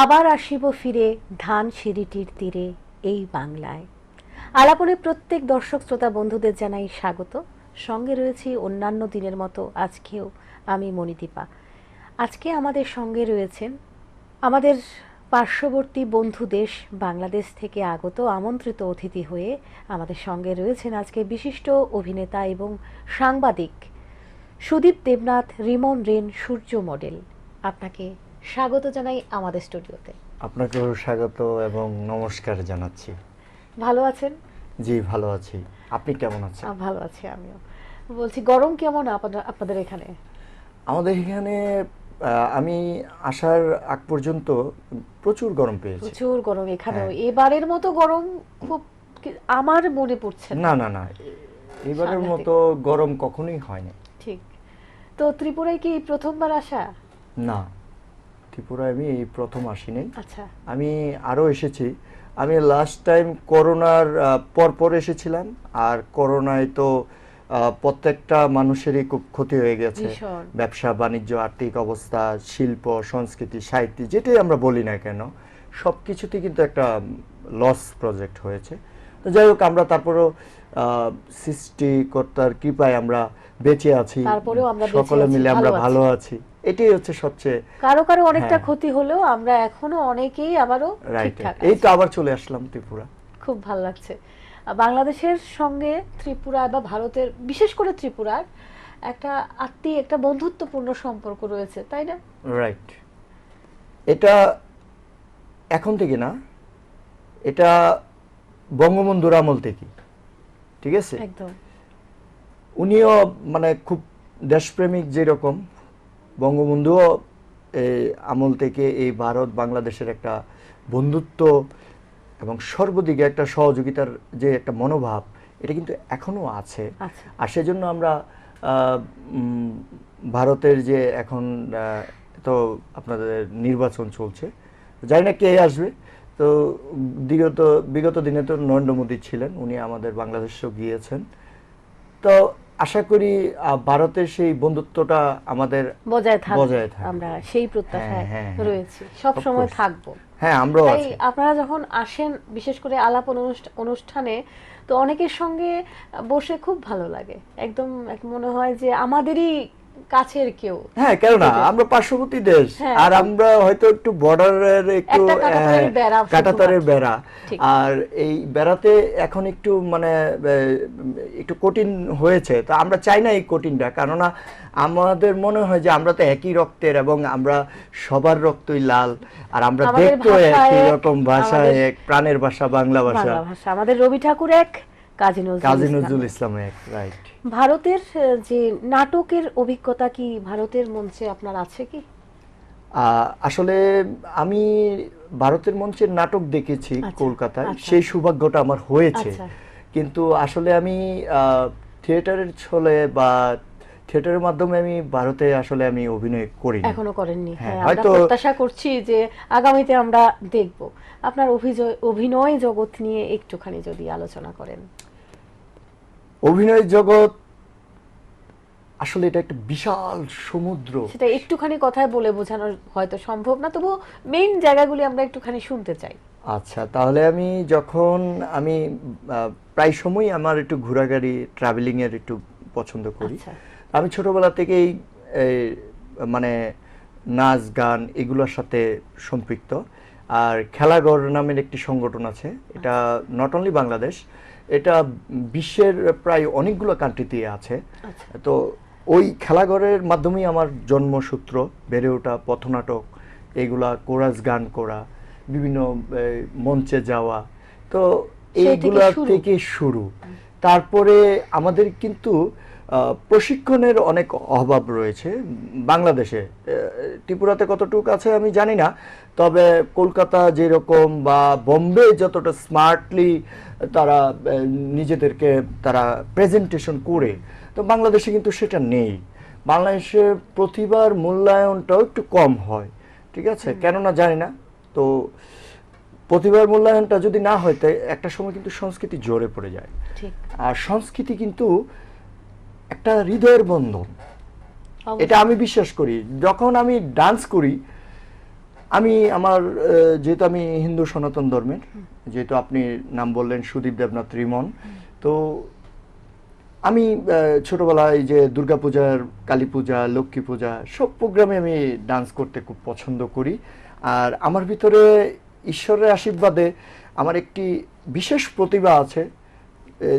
আবার আসিব ফিরে ধান সিঁড়িটির তীরে এই বাংলায়। আলাপনে প্রত্যেক দর্শক শ্রোতা বন্ধুদের জানাই স্বাগত। সঙ্গে রয়েছি অন্যান্য দিনের মতো আজকেও আমি মণিদীপা। আজকে আমাদের সঙ্গে রয়েছেন আমাদের পার্শ্ববর্তী বন্ধু দেশ বাংলাদেশ থেকে আগত আমন্ত্রিত অতিথি হয়ে আমাদের সঙ্গে রয়েছেন আজকে বিশিষ্ট অভিনেতা এবং সাংবাদিক সুদীপ দেবনাথ, রিমন রেন, সূর্য মডেল। আপনাকে স্বাগত জানাই আমাদের স্টুডিওতে। আপনাকেও স্বাগত এবং নমস্কার জানাচ্ছি। ভালো আছেন? জি ভালো আছি। আপনি কেমন আছেন? ভালো আছি আমিও। বলছি গরম কেমন আপনাদের আপনাদের এখানে? আমাদের এখানে আমি আসার আগ পর্যন্ত প্রচুর গরম পেয়েছি। প্রচুর গরম এখানেও। হ্যাঁ। এবারের মতো গরম খুব আমার মনে পড়ছে না। না না এবারের মতো গরম কখনোই হয়নি। ঠিক। তো ত্রিপুরায় কি প্রথমবার আসা? না। ত্রিপুরায় আমি এই প্রথম আসিনি। আচ্ছা। আমি আরও এসেছি। আমি লাস্ট টাইম করোনার পরপর এসেছিলাম। আর করোনায় তো প্রত্যেকটা মানুষেরই খুব ক্ষতি হয়ে গেছে। ব্যবসা বাণিজ্য আর্থিক অবস্থা শিল্প সংস্কৃতি সাহিত্য যেটাই আমরা বলি না কেন সব কিছুতে কিন্তু একটা লস প্রজেক্ট হয়েছে। তো যাই হোক আমরা তারপরেও সৃষ্টিকর্তার কৃপায় আমরা বেঁচে আছি। তারপরেও আমরা সকলে মিলে আমরা ভালো আছি। এটাই হচ্ছে সবচেয়ে কারও কারও অনেকটা হ্যাঁ। ক্ষতি হলেও আমরা এখনও অনেকেই আবারও ঠিকঠাক এই তো আবার চলে আসলাম ত্রিপুরা। খুব ভালো লাগছে। বাংলাদেশের সঙ্গে ত্রিপুরা বা ভারতের বিশেষ করে ত্রিপুরার একটা আত্মীয় একটা বন্ধুত্বপূর্ণ সম্পর্ক রয়েছে তাই না? রাইট এটা এখন থেকে না এটা বঙ্গবন্ধুর আমল থেকে। ঠিক আছে? উনিও মানে খুব দেশপ্রেমিক যেরকম বঙ্গবন্ধুও এই আমল থেকে এই ভারত বাংলাদেশের একটা বন্ধুত্ব এবং সর্বদিকে একটা সহযোগিতার যে একটা মনোভাব এটা কিন্তু এখনও আছে। আর সেজন্য আমরা আহ, ভারতের যে এখন তো আপনাদের নির্বাচন চলছে জানি না কে আসবে। তো বিগত বিগত দিনে তো নরেন্দ্র মোদী ছিলেন উনি আমাদের বাংলাদেশেও গিয়েছেন। তো আশা করি ভারতের সেই বন্ধুত্বটা আমাদের বজায় থাকবে। আমরা সেই প্রত্যাশায় হ্যাঁ, হ্যাঁ, রয়েছি। সব সময়. থাকব। হ্যাঁ আমরাও আছি। আপনারা যখন আসেন বিশেষ করে আলাপ অনুষ্ঠা- অনুষ্ঠানে তো অনেকের সঙ্গে বসে খুব ভালো লাগে। একদম এক মনে হয় যে আমাদেরই কাছের কেউ। হ্যাঁ আমরা পার্শ্ববর্তী দেশ হ্যাঁ। আর আমরা হয়তো একটু বর্ডারের একটু কাঁটাতারের হ্যাঁ, বেড়া। আর এই বেড়াতে এখন একটু মানে একটু কঠিন হয়েছে। তা আমরা চাই না এই কঠিনটা কেননা আমাদের মনে হয় যে আমরা তো একই রক্তের এবং আমরা সবার রক্তই লাল আর আমরা আমাদের দেখতো ভাষা একই এক, রকম ভাষা এক প্রাণের ভাষা বাংলা ভাষা। আমাদের রবি ঠাকুর এক কাজী নজরুল। ইসলাম। এক রাইট ভারতের যে নাটকের অভিজ্ঞতা কি ভারতের মঞ্চে আপনার আছে কি? আসলে আমি ভারতের মঞ্চের নাটক দেখেছি আচ্ছা, কলকাতায়। আচ্ছা। সেই সৌভাগ্যটা আমার হয়েছে। আচ্ছা। কিন্তু আসলে আমি থিয়েটারের ছলে বা থিয়েটারের মাধ্যমে আমি ভারতে আসলে আমি অভিনয় করি এখনও করেননি। হ্যাঁ, হ্যাঁ হয়তো- প্রত্যাশা করছি যে আগামীতে আমরা দেখব। আপনার অভিনয় জগৎ নিয়ে একটুখানি যদি আলোচনা করেন। অভিনয় জগৎ আসলে এটা একটা বিশাল সমুদ্র। সেটা একটুখানি কথায় বলে বোঝানো হয়তো সম্ভব না তবু মেইন জায়গাগুলি আমরা একটুখানি শুনতে চাই। আচ্ছা তাহলে আমি যখন আমি প্রায় সময় আমার একটু ঘোরাঘুরি ট্রাভেলিং এর একটু পছন্দ করি। আচ্ছা। আমি ছোটবেলা থেকেই মানে নাচ গান এগুলোর সাথে সম্পৃক্ত। আর খেলাঘর নামের একটি সংগঠন আছে। এটা নট অনলি বাংলাদেশ এটা বিশ্বের প্রায় অনেকগুলো কান্ট্রিতে আছে আচ্ছা। তো ওই খেলাঘরের মাধ্যমেই আমার জন্মসূত্র বেড়ে ওঠা পথনাটক এগুলা কোরাস গান করা বিভিন্ন মঞ্চে যাওয়া তো এইগুলা শুরু। থেকে শুরু তারপরে আমাদের কিন্তু প্রশিক্ষণের অনেক অভাব রয়েছে। বাংলাদেশে ত্রিপুরাতে কতটুকু আছে আমি জানি না তবে কলকাতা যেরকম বা বোম্বে যতটা স্মার্টলি তারা নিজেদেরকে তারা প্রেজেন্টেশন করে তো বাংলাদেশে কিন্তু সেটা নেই। বাংলাদেশে প্রতিভার মূল্যায়নটাও একটু কম হয় ঠিক আছে? কেননা জানি না তো প্রতিভার মূল্যায়নটা যদি না হয় তাই একটা সময় কিন্তু সংস্কৃতি জোরে পড়ে যায়। আর সংস্কৃতি কিন্তু একটা হৃদয়ের বন্ধন। এটা আমি বিশ্বাস করি। যখন আমি ডান্স করি আমি আমার যেহেতু আমি হিন্দু সনাতন ধর্মের যেহেতু আপনি নাম বললেন সুদীপ দেবনাথ রিমন তো আমি ছোটবেলায় যে দুর্গাপূজার কালী পূজা লক্ষ্মী পূজা সব প্রোগ্রামে আমি ডান্স করতে খুব পছন্দ করি। আর আমার ভিতরে ঈশ্বরের আশীর্বাদে আমার একটি বিশেষ প্রতিভা আছে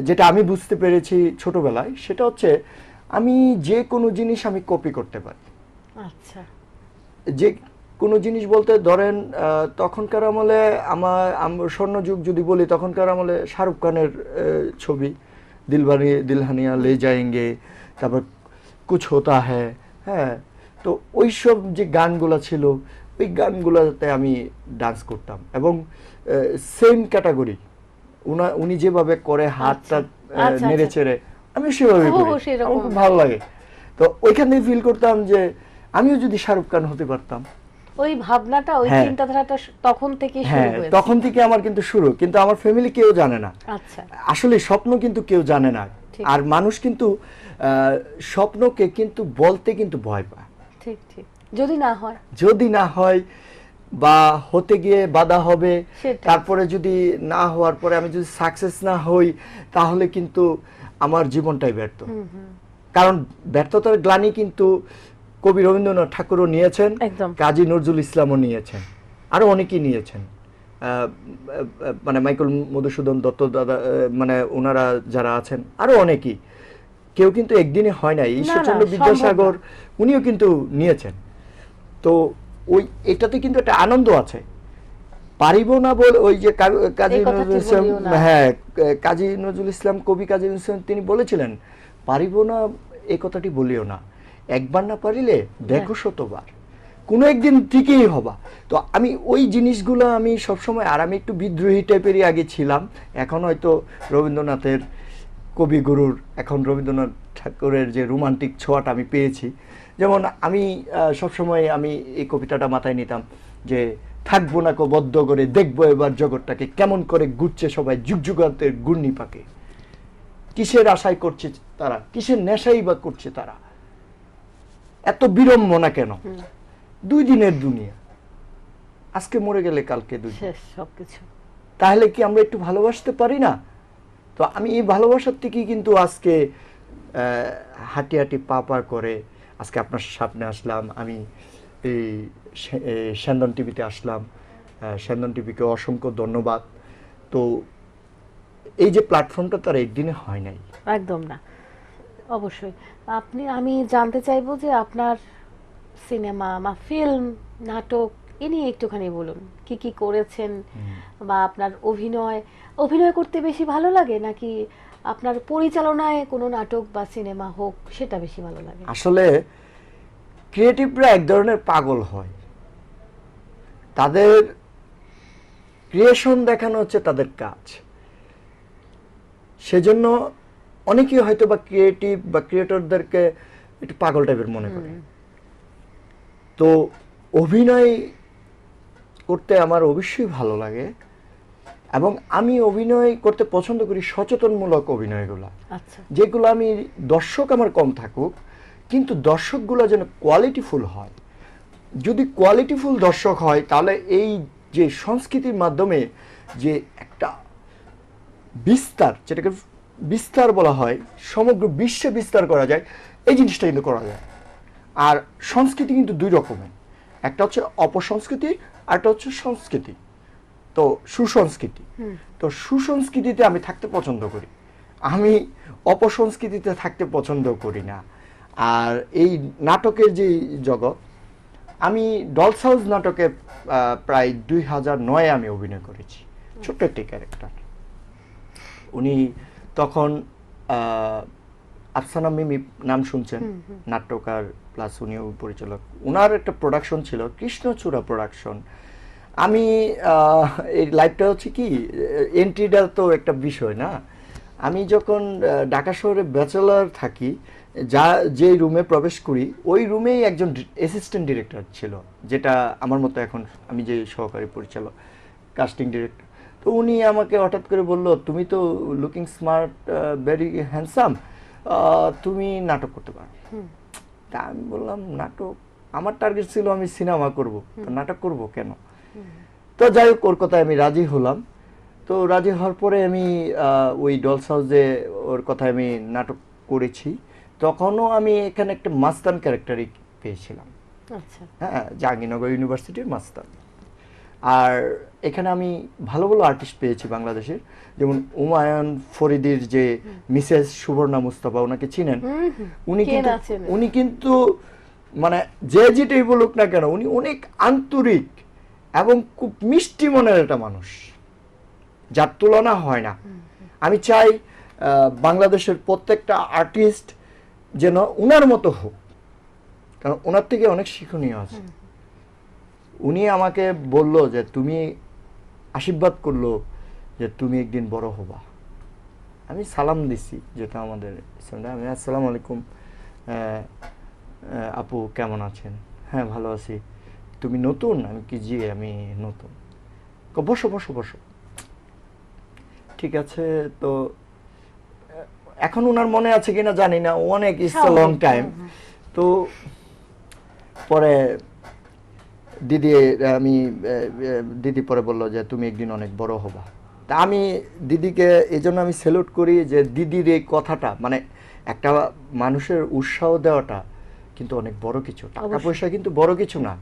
যেটা আমি বুঝতে পেরেছি ছোটবেলায় সেটা হচ্ছে আমি যে কোনো জিনিস আমি কপি করতে পারি। আচ্ছা। যে কোনো জিনিস বলতে ধরেন তখনকার আমলে আমার আম- স্বর্ণযুগ যদি বলি তখনকার আমলে শাহরুখ খানের ছবি দিলবানি দিলহানিয়া লে যায়েঙ্গে তারপর কুছ হোতা হ্যায় হ্যাঁ তো ওইসব যে গানগুলো ছিল ওই গানগুলোতে আমি ডান্স করতাম। এবং সেম ক্যাটাগরি উনা উনি যেভাবে করে হাতটা আচ্ছা, নেড়ে আচ্ছা। চেড়ে আমি সেভাবে করি। আমার খুব ভালো লাগে। তো ওইখান থেকে ফিল করতাম যে আমিও যদি শাহরুখ খান হতে পারতাম। ওই ভাবনাটা ওই হ্যাঁ। চিন্তাধারাটা তখন থেকে শুরু হ্যাঁ হয়েছে। তখন থেকে আমার কিন্তু শুরু। কিন্তু আমার ফ্যামিলি কেউ জানে না। আচ্ছা। আসলে স্বপ্ন কিন্তু কেউ জানে না। আর মানুষ কিন্তু আহ, স্বপ্নকে কিন্তু বলতে কিন্তু ভয় পায়। ঠিক ঠিক। যদি না হয়? যদি না হয় বা হতে গিয়ে বাধা হবে তারপরে যদি না হওয়ার পরে আমি যদি সাকসেস না হই তাহলে কিন্তু আমার জীবনটাই ব্যর্থ। কারণ ব্যর্থতার গ্লানি কিন্তু কবি রবীন্দ্রনাথ ঠাকুরও নিয়েছেন কাজী নজরুল ইসলামও নিয়েছেন আরও অনেকেই নিয়েছেন। মানে মাইকেল মধুসূদন দত্ত দাদা মানে ওনারা যারা আছেন আরও অনেকেই। কেউ কিন্তু একদিনে হয় নাই ঈশ্বরচন্দ্র বিদ্যাসাগর উনিও কিন্তু নিয়েছেন। তো ওই এটাতে কিন্তু একটা আনন্দ আছে। পারিব না বল ওই যে কাজী নজরুল ইসলাম হ্যাঁ কাজী নজরুল ইসলাম কবি কাজী নজরুল ইসলাম তিনি বলেছিলেন পারিব না এই কথাটি বলিও না। একবার না পারিলে দেখো শতবার। কোনো একদিন ঠিকই হবা। তো আমি ওই জিনিসগুলো আমি সবসময় আর আমি একটু বিদ্রোহী টাইপেরই আগে ছিলাম। এখন হয়তো রবীন্দ্রনাথের কবিগুরুর এখন রবীন্দ্রনাথ ঠাকুরের যে রোমান্টিক ছোঁয়াটা আমি পেয়েছি। যেমন আমি সবসময় আমি এই কবিতাটা মাথায় নিতাম যে থাকব না কো বদ্ধ করে দেখব এবার জগৎটাকে কেমন করে ঘুরছে সবাই যুগ যুগান্তের ঘূর্ণি পাকে কিসের আশায় করছে তারা? কিসের নেশাই বা করছে তারা? এত বিড়ম্বনা কেন? দুই দিনের দুনিয়া। আজকে মরে গেলে কালকে দুই সবকিছু। তাহলে কি আমরা একটু ভালোবাসতে পারি না? তো আমি এই ভালোবাসার থেকেই কিন্তু আজকে আহ, হাঁটি হাঁটি পা পা করে আজকে আপনার সামনে আসলাম আমি এই স্যান্দন টিভিতে আসলাম। স্যান্দন টিভিকে অসংখ্য ধন্যবাদ। তো এই যে প্ল্যাটফর্মটা তার একদিনে হয় নাই। একদম না। অবশ্যই। আপনি আমি জানতে চাইব যে আপনার সিনেমা বা ফিল্ম নাটক এ নিয়ে একটুখানি বলুন। কি কি করেছেন বা আপনার অভিনয় অভিনয় করতে বেশি ভালো লাগে নাকি আপনার পরিচালনায় কোনো নাটক বা সিনেমা হোক সেটা বেশি ভালো লাগে। আসলে ক্রিয়েটিভরা এক ধরনের পাগল হয়। তাদের ক্রিয়েশন দেখানো হচ্ছে তাদের কাজ। সেজন্য অনেকেই হয়তো বা ক্রিয়েটিভ বা ক্রিয়েটরদেরকে একটু পাগল টাইপের মনে করে। তো অভিনয় করতে আমার অবশ্যই ভালো লাগে। এবং আমি অভিনয় করতে পছন্দ করি সচেতনমূলক অভিনয়গুলা। আচ্ছা। যেগুলো আমি দর্শক আমার কম থাকুক কিন্তু দর্শকগুলো যেন কোয়ালিটিফুল হয়। যদি কোয়ালিটিফুল দর্শক হয় তাহলে এই যে সংস্কৃতির মাধ্যমে যে একটা বিস্তার যেটাকে বিস্তার বলা হয় সমগ্র বিশ্বে বিস্তার করা যায় এই জিনিসটা কিন্তু করা যায়। আর সংস্কৃতি কিন্তু দুই রকমের। একটা হচ্ছে অপসংস্কৃতি আর একটা হচ্ছে সংস্কৃতি। তো সুসংস্কৃতি। তো সুসংস্কৃতিতে আমি থাকতে পছন্দ করি। আমি অপসংস্কৃতিতে থাকতে পছন্দ করি না। আর এই নাটকের যে জগৎ আমি ডলস হাউস নাটকে প্রায় দুই হাজার নয়ে আমি অভিনয় করেছি। ছোট্ট একটি ক্যারেক্টার। উনি তখন আহ, আফসানা মিমি নাম শুনছেন নাট্যকার প্লাস উনিও পরিচালক। ওনার একটা প্রোডাকশন ছিল কৃষ্ণচূড়া প্রোডাকশন আমি এই লাইফটা হচ্ছে কি এন্ট্রিটা তো একটা বিষয় না। আমি যখন ঢাকা শহরে ব্যাচেলার থাকি যা যে রুমে প্রবেশ করি ওই রুমেই একজন অ্যাসিস্ট্যান্ট ডিরেক্টর ছিল যেটা আমার মতো এখন আমি যে সহকারী পরিচালক কাস্টিং ডিরেক্টর তো উনি আমাকে হঠাৎ করে বলল তুমি তো লুকিং স্মার্ট ভেরি হ্যান্ডসাম তুমি নাটক করতে পারো। তা আমি বললাম নাটক? আমার টার্গেট ছিল আমি সিনেমা করব। তো নাটক করব কেন? তো যাই হোক ওর কথায় আমি রাজি হলাম। তো রাজি হওয়ার পরে আমি ওই ডলস হাউসে ওর কথায় আমি নাটক করেছি। তখনও আমি এখানে একটা মাস্তান ক্যারেক্টারই পেয়েছিলাম। আচ্ছা। হ্যাঁ জাহাঙ্গীরনগর ইউনিভার্সিটির মাস্তান। আর এখানে আমি ভালো ভালো আর্টিস্ট পেয়েছি বাংলাদেশের। যেমন উমায়ন ফরিদির যে মিসেস সুবর্ণা মুস্তাফা ওনাকে চিনেন। উনি কিন্তু উনি কিন্তু মানে যে যেটাই বলুক না কেন উনি অনেক আন্তরিক এবং খুব মিষ্টি মনের একটা মানুষ। যার তুলনা হয় না। আমি চাই বাংলাদেশের প্রত্যেকটা আর্টিস্ট যেন উনার মতো হোক। কারণ ওনার থেকে অনেক শিক্ষণীয় আছে। উনি আমাকে বলল যে তুমি আশীর্বাদ করল যে তুমি একদিন বড় হবা। আমি সালাম দিছি যেটা আমাদের আমি আসসালামু আলাইকুম আপু কেমন আছেন? হ্যাঁ ভালো আছি। তুমি নতুন? আমি কি জি আমি নতুন? বসো বসো বসো। ঠিক আছে তো এখন ওনার মনে আছে কিনা জানি না অনেক ইটস লং টাইম। তো পরে দিদি আমি দিদি পরে বলল যে তুমি একদিন অনেক বড় হবা। তা আমি দিদিকে এই জন্য আমি স্যালুট করি যে দিদির এই কথাটা মানে একটা মানুষের উৎসাহ দেওয়াটা কিন্তু অনেক বড় কিছু। টাকা পয়সা কিন্তু বড় কিছু না।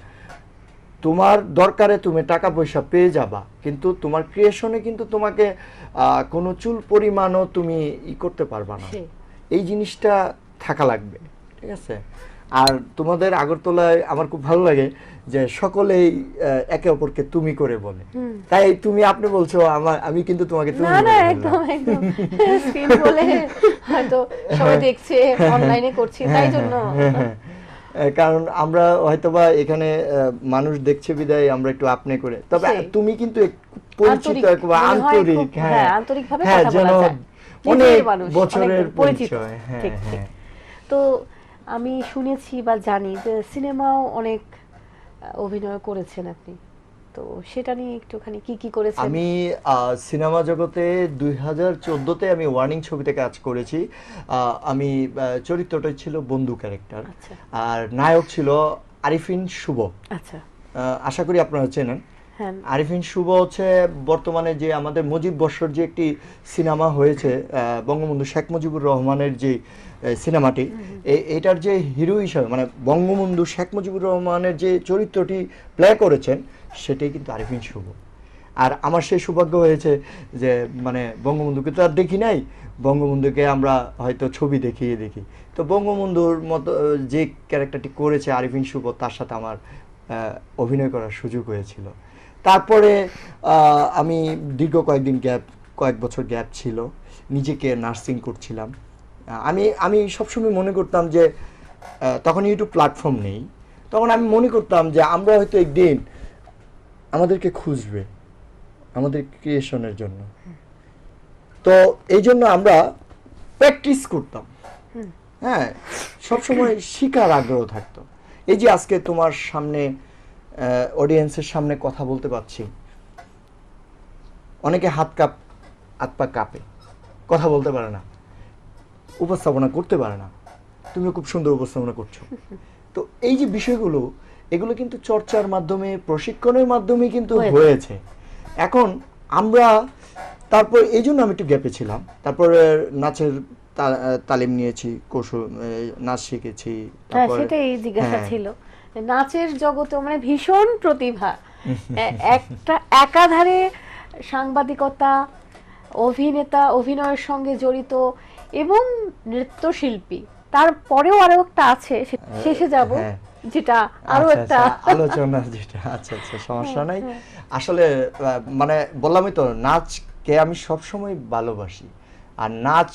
তোমার দরকারে তুমি টাকা পয়সা পেয়ে যাবা কিন্তু তোমার ক্রিয়েশনে কিন্তু তোমাকে কোনো চুল পরিমাণও তুমি ই করতে পারবা না। এই জিনিসটা থাকা লাগবে ঠিক আছে? আর তোমাদের আগরতলায় আমার খুব ভালো লাগে যে সকলেই একে অপরকে তুমি করে বলে। তাই তুমি আপনি বলছো আমার আমি কিন্তু তোমাকে তুমি না না একদম একদম। স্ক্রিন বলে হয়তো সবাই দেখছে অনলাইনে করছি তাই জন্য। হ্যাঁ, হ্যাঁ। কারণ আমরা হয়তোবা এখানে মানুষ দেখছে বিদায় আমরা একটু আপনি করে তবে তুমি কিন্তু পরিচিত আন্তরিক, খুব, হ্যাঁ, আন্তরিকভাবে হ্যাঁ কথা বলা যায়। অনেক বছরের। পরিচয় হ্যাঁ ঠিক, ঠিক। হ্যাঁ তো আমি শুনেছি বা জানি যে সিনেমাও অনেক অভিনয় করেছেন আপনি তো সেটা নিয়ে একটুখানি কি কি করেছেন? আমি সিনেমা জগতে দুই হাজার চোদ্দোতে আমি ওয়ার্নিং ছবিতে কাজ করেছি। আমি চরিত্রটা ছিল বন্ধু ক্যারেক্টার। আচ্ছা। আর নায়ক ছিল আরিফিন শুভ। আচ্ছা। আশা করি আপনারা চেনেন। হ্যাঁ। আরিফিন শুভ হচ্ছে বর্তমানে যে আমাদের মুজিব বর্ষর যে একটি সিনেমা হয়েছে বঙ্গবন্ধু শেখ মুজিবুর রহমানের যে সিনেমাটি এটার যে হিরো হিসাবে মানে বঙ্গবন্ধু শেখ মুজিবুর রহমানের যে চরিত্রটি প্লে করেছেন সেটাই কিন্তু আরিফিন শুভ। আর আমার সেই সৌভাগ্য হয়েছে যে মানে বঙ্গবন্ধুকে তো আর দেখি নাই, বঙ্গবন্ধুকে আমরা হয়তো ছবি দেখিয়ে দেখি। তো বঙ্গবন্ধুর মতো, যে ক্যারেক্টারটি করেছে আরিফিন শুভ, তার সাথে আমার অভিনয় করার সুযোগ হয়েছিল। তারপরে আমি দীর্ঘ কয়েকদিন গ্যাপ কয়েক বছর গ্যাপ ছিল, নিজেকে নার্সিং করছিলাম। আমি আমি সবসময় মনে করতাম যে তখন ইউটিউব প্ল্যাটফর্ম নেই। তখন আমি মনে করতাম যে, আমরা হয়তো একদিন আমাদেরকে খুঁজবে আমাদের ক্রিয়েশনের জন্য। তো এই জন্য আমরা প্র্যাকটিস করতাম। হ্যাঁ সবসময় শিকার আগ্রহ থাকতো। এই যে আজকে তোমার সামনে অডিয়েন্সের সামনে কথা বলতে পারছি। অনেকে হাত কাপ হাত পা কাঁপে কথা বলতে পারে না উপস্থাপনা করতে পারে না। তুমি খুব সুন্দর উপস্থাপনা করছ। তো এই যে বিষয়গুলো এগুলো কিন্তু চর্চার মাধ্যমে প্রশিক্ষণের মাধ্যমে কিন্তু হয়েছে। এখন আমরা তারপর এই জন্য আমি একটু গ্যাপে ছিলাম তারপরে নাচের তালিম নিয়েছি কৌশল নাচ শিখেছি হ্যাঁ সেটাই জিজ্ঞাসা হ্যাঁ। ছিল নাচের জগতে মানে ভীষণ প্রতিভা একটা একাধারে সাংবাদিকতা অভিনেতা অভিনয়ের সঙ্গে জড়িত এবং নৃত্যশিল্পী তারপরেও আরও একটা আছে শেষে যাব হ্যাঁ। যেটা আরও আচ্ছা, একটা আচ্ছা, আলোচনা যেটা আচ্ছা আচ্ছা সমস্যা নাই। আসলে মানে বললামই তো নাচকে আমি সবসময় ভালোবাসি। আর নাচ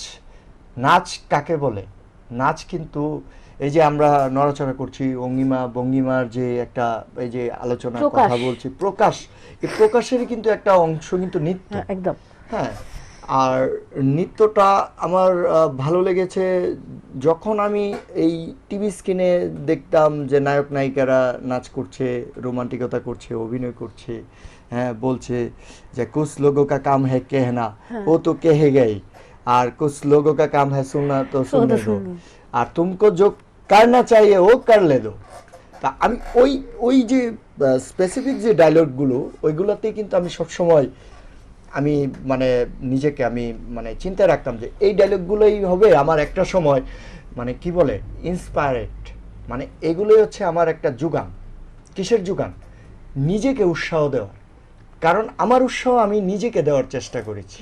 নাচ কাকে বলে? নাচ কিন্তু এই যে আমরা নড়াচড়া করছি অঙ্গিমা ভঙ্গিমার যে একটা এই যে আলোচনা কথা বলছি প্রকাশ। এই প্রকাশেরই কিন্তু একটা অংশ কিন্তু নৃত্য। হ্যাঁ, একদম। হ্যাঁ আর নৃত্যটা আমার ভালো লেগেছে যখন আমি এই টিভি স্ক্রিনে দেখতাম যে নায়ক নায়িকারা নাচ করছে রোমান্টিকতা করছে অভিনয় করছে হ্যাঁ বলছে যে কুস লোগো কা কাম হ্যাঁ। কেহনা ও তো কেহে গাই। আর কুস লোগো কা কাম হ্যাঁ শুননা তো শুনে দো। আর তুমকো যো করনা চাইয়ে ও কর লে দো। তা আমি ওই ওই যে স্পেসিফিক যে ডায়লগগুলো ওইগুলোতেই কিন্তু আমি সবসময় আমি মানে নিজেকে আমি মানে চিন্তায় রাখতাম যে এই ডায়লগগুলোই হবে আমার একটা সময় মানে কি বলে ইন্সপায়ারেড মানে এগুলোই হচ্ছে আমার একটা যোগান। কিসের যোগান? নিজেকে উৎসাহ দেওয়ার। কারণ আমার উৎসাহ আমি নিজেকে দেওয়ার চেষ্টা করেছি।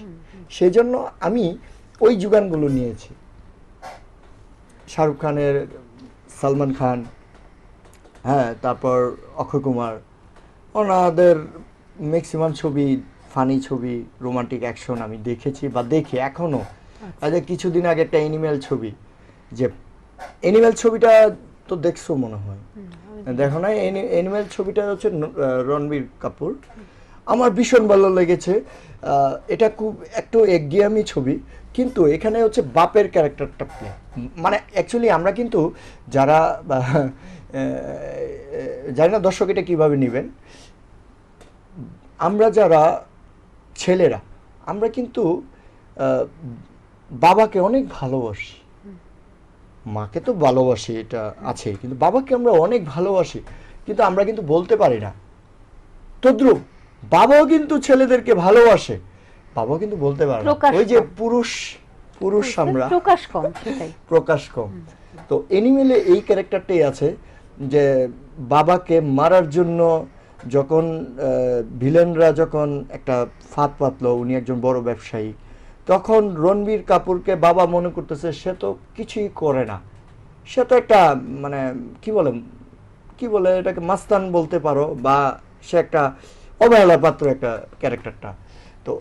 সেই জন্য আমি ওই যোগানগুলো নিয়েছি। শাহরুখ খানের সালমান খান হ্যাঁ তারপর অক্ষয় কুমার ওনাদের ম্যাক্সিমাম ছবি ফানি ছবি রোমান্টিক অ্যাকশন আমি দেখেছি বা দেখি এখনও আজ কিছুদিন আগে একটা অ্যানিমেল ছবি যে অ্যানিমেল ছবিটা তো দেখছ মনে হয়। দেখো না অ্যানিমেল ছবিটা হচ্ছে রণবীর কাপুর। আমার ভীষণ ভালো লেগেছে। এটা খুব একটু একঘেয়ামি ছবি কিন্তু এখানে হচ্ছে বাপের ক্যারেক্টারটা প্লে মানে অ্যাকচুয়ালি আমরা কিন্তু যারা জানি না দর্শক এটা কীভাবে নেবেন। আমরা যারা ছেলেরা আমরা কিন্তু বাবাকে অনেক ভালোবাসি। মাকে তো ভালোবাসি এটা আছে কিন্তু বাবাকে আমরা অনেক ভালোবাসি কিন্তু আমরা কিন্তু বলতে পারি না। তদ্রুপ বাবাও কিন্তু ছেলেদেরকে ভালোবাসে। বাবাও কিন্তু বলতে পারে ওই যে পুরুষ পুরুষ আমরা। প্রকাশ কম প্রকাশ কম। তো এনিমেলে এই ক্যারেক্টারটাই আছে যে বাবাকে মারার জন্য যখন ভিলেনরা যখন একটা ফাঁদ পাতলো, উনি একজন বড় ব্যবসায়ী, তখন রণবীর কাপুরকে বাবা মনে করতেছে, সে তো কিছুই করে না। সে তো একটা মানে কি বলে কি বলে এটাকে, মাস্তান বলতে পারো, বা সে একটা অবহেলা পাত্র একটা ক্যারেক্টারটা। তো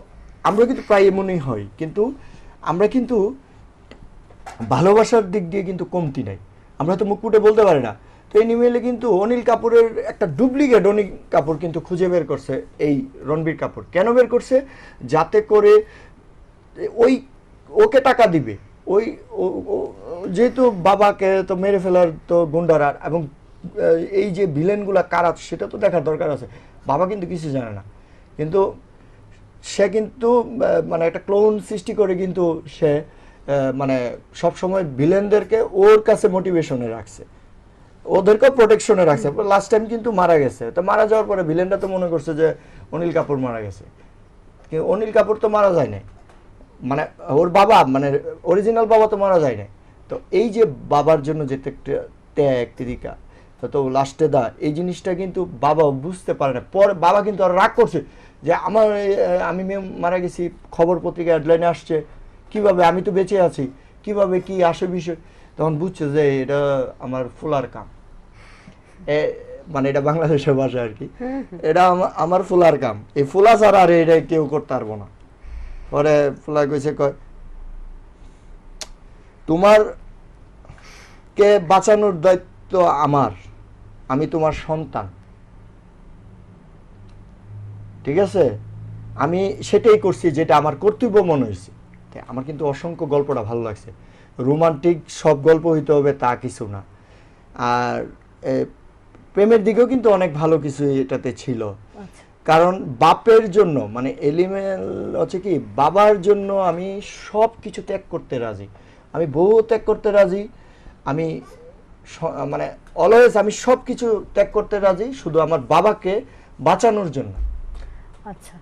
আমরা কিন্তু প্রায় এমনই হই, কিন্তু আমরা কিন্তু ভালোবাসার দিক দিয়ে কিন্তু কমতি নাই। আমরা তো মুখ ফুটে বলতে পারি না। এই নিমেলে কিন্তু অনিল কাপুরের একটা ডুপ্লিকেট অনিল কাপুর কিন্তু খুঁজে বের করছে এই রণবীর কাপুর। কেন বের করছে? যাতে করে ওই ওকে টাকা দিবে। ওই যেহেতু বাবাকে তো মেরে ফেলার তো গুন্ডারা এবং এই যে ভিলেনগুলা কারা সেটা তো দেখার দরকার আছে। বাবা কিন্তু কিছু জানে না। কিন্তু সে কিন্তু মানে একটা ক্লোন সৃষ্টি করে কিন্তু সে মানে সবসময় ভিলেনদেরকে ওর কাছে মোটিভেশনে রাখছে। ওদেরকেও প্রোটেকশনে রাখছে। লাস্ট টাইম কিন্তু মারা গেছে। তো মারা যাওয়ার পরে ভিলেনরা তো মনে করছে যে অনিল কাপুর মারা গেছে। অনিল কাপুর তো মারা যায় নাই। মানে ওর বাবা মানে অরিজিনাল বাবা তো মারা যায় নাই। তো এই যে বাবার জন্য যে ত্যাগ তিরিকা তো লাস্টে দা এই জিনিসটা কিন্তু বাবা বুঝতে পারে না। পরে বাবা কিন্তু আর রাগ করছে যে আমার আমি মেয়ে মারা গেছি, খবর পত্রিকা হেডলাইনে আসছে। কীভাবে আমি তো বেঁচে আছি? কীভাবে কি আসে বিষয়? তখন বুঝছে যে এটা আমার ফুলার কাম। এ মানে এটা বাংলাদেশের ভাষা আর কি। এটা আমার ফুলার কাম। এই ফুলা ছাড়া আর এটা কেউ করতে পারব না। পরে ফুলা কইছে কয় তোমার কে বাঁচানোর দায়িত্ব আমার। আমি তোমার সন্তান। ঠিক আছে? আমি সেটাই করছি যেটা আমার কর্তব্য মনে হয়েছে। আমার কিন্তু অসংখ্য গল্পটা ভালো লাগছে। রোমান্টিক সব গল্প হইতে হবে তা কিছু না। আর প্রেমের দিকেও কিন্তু অনেক ভালো কিছু এটাতে ছিল। আচ্ছা। কারণ বাপের জন্য মানে এলিমেল হচ্ছে কি বাবার জন্য আমি সব কিছু ত্যাগ করতে রাজি। আমি বউ ত্যাগ করতে রাজি আমি মানে অলওয়েজ আমি সব কিছু ত্যাগ করতে রাজি শুধু আমার বাবাকে বাঁচানোর জন্য। আচ্ছা।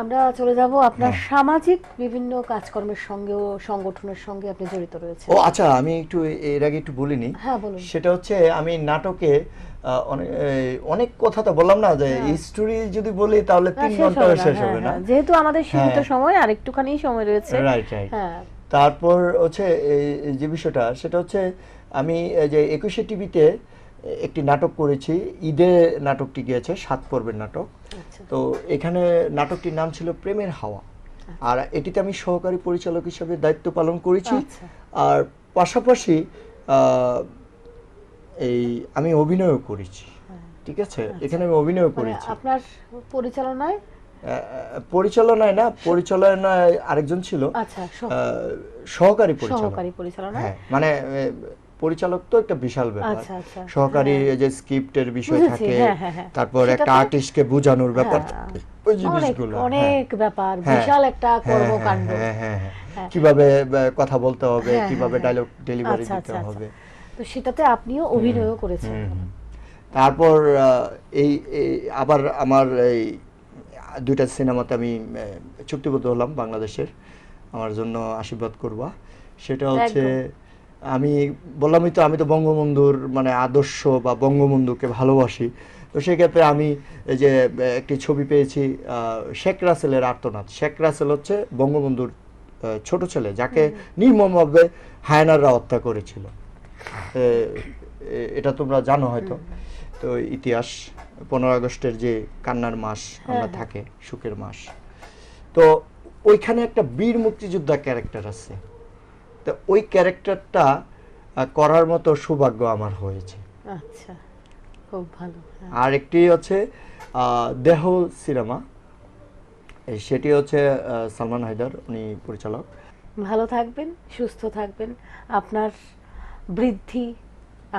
আমরা চলে যাব আপনার হ্যাঁ। সামাজিক বিভিন্ন কাজকর্মের সঙ্গেও সংগঠনের সঙ্গে আপনি জড়িত রয়েছেন। ও আচ্ছা আমি একটু এর আগে একটু বলিনি। হ্যাঁ বলুন। সেটা হচ্ছে আমি নাটকে অনেক কথা তো বললাম না যে স্টোরি যদি বলি তাহলে তিন ঘণ্টা শেষ হ্যাঁ, হবে না। হ্যাঁ। যেহেতু আমাদের সীমিত হ্যাঁ। সময় আর একটুখানি সময় রয়েছে। রাইট রাইট হ্যাঁ। তারপর হচ্ছে যে বিষয়টা সেটা হচ্ছে আমি যে একুশে টিভিতে একটি নাটক করেছি ঈদে নাটকটি গিয়েছে সাত পর্বের নাটক। আচ্ছা। তো এখানে নাটকটির নাম ছিল প্রেমের হাওয়া। আর এটিতে আমি সহকারী পরিচালক হিসেবে দায়িত্ব পালন করেছি। আচ্ছা। আর পাশাপাশি এই আমি অভিনয়ও করেছি। ঠিক আছে? এখানে আমি অভিনয় মানে করেছি। আপনার পরিচালনায়? পরিচালনায় না পরিচালনায় আরেকজন ছিল। আচ্ছা সহকারী পরিচালক। সহকারী পরিচালনায়? হ্যাঁ মানে পরিচালক তো একটা বিশাল ব্যাপার। আচ্ছা, আচ্ছা, সহকারী এই যে স্ক্রিপ্টের বিষয় থাকে হ্যাঁ, হ্যাঁ, হ্যাঁ। তারপর একটা আর্টিস্টকে বোঝানোর ব্যাপার হ্যাঁ, থাকে ওই জিনিসগুলো। হ্যাঁ। অনেক ব্যাপার হ্যাঁ, বিশাল একটা হ্যাঁ, হ্যাঁ, কর্মকাণ্ড। হ্যাঁ, হ্যাঁ, হ্যাঁ। হ্যাঁ। কীভাবে কথা বলতে হবে হ্যাঁ, কীভাবে হ্যাঁ, ডায়লগ ডেলিভারি আচ্ছা, দিতে হবে। তো সেটাতে আপনিও অভিনয় করেছেন। তারপর এই আবার আমার এই দুইটা সিনেমাতে আমি চুক্তিবদ্ধ হলাম বাংলাদেশের আমার জন্য আশীর্বাদ করবা। সেটা হচ্ছে আমি বললামই তো আমি তো বঙ্গবন্ধুর মানে আদর্শ বা বঙ্গবন্ধুকে ভালোবাসি। তো সেক্ষেত্রে আমি এই যে একটি ছবি পেয়েছি শেখ রাসেলের আর্তনাদ। শেখ রাসেল হচ্ছে বঙ্গবন্ধুর ছোট ছেলে যাকে নির্মমভাবে হায়নাররা হত্যা করেছিল। এটা তোমরা জানো হয়তো। তো ইতিহাস পনেরো আগস্টের যে কান্নার মাস আমরা হ্যাঁ। থাকে সুখের মাস। তো ওইখানে একটা বীর মুক্তিযোদ্ধা ক্যারেক্টার আছে। তো ওই ক্যারেক্টারটা করার মতো সৌভাগ্য আমার হয়েছে। আচ্ছা খুব ভালো হ্যাঁ। আর একটি হচ্ছে দেহ সিনেমা। সেটি হচ্ছে সালমান হায়দার উনি পরিচালক। ভালো থাকবেন সুস্থ থাকবেন। আপনার বৃদ্ধি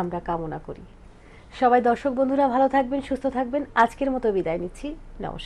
আমরা কামনা করি। সবাই দর্শক বন্ধুরা ভালো থাকবেন সুস্থ থাকবেন। আজকের মতো বিদায় নিচ্ছি। নমস্কার।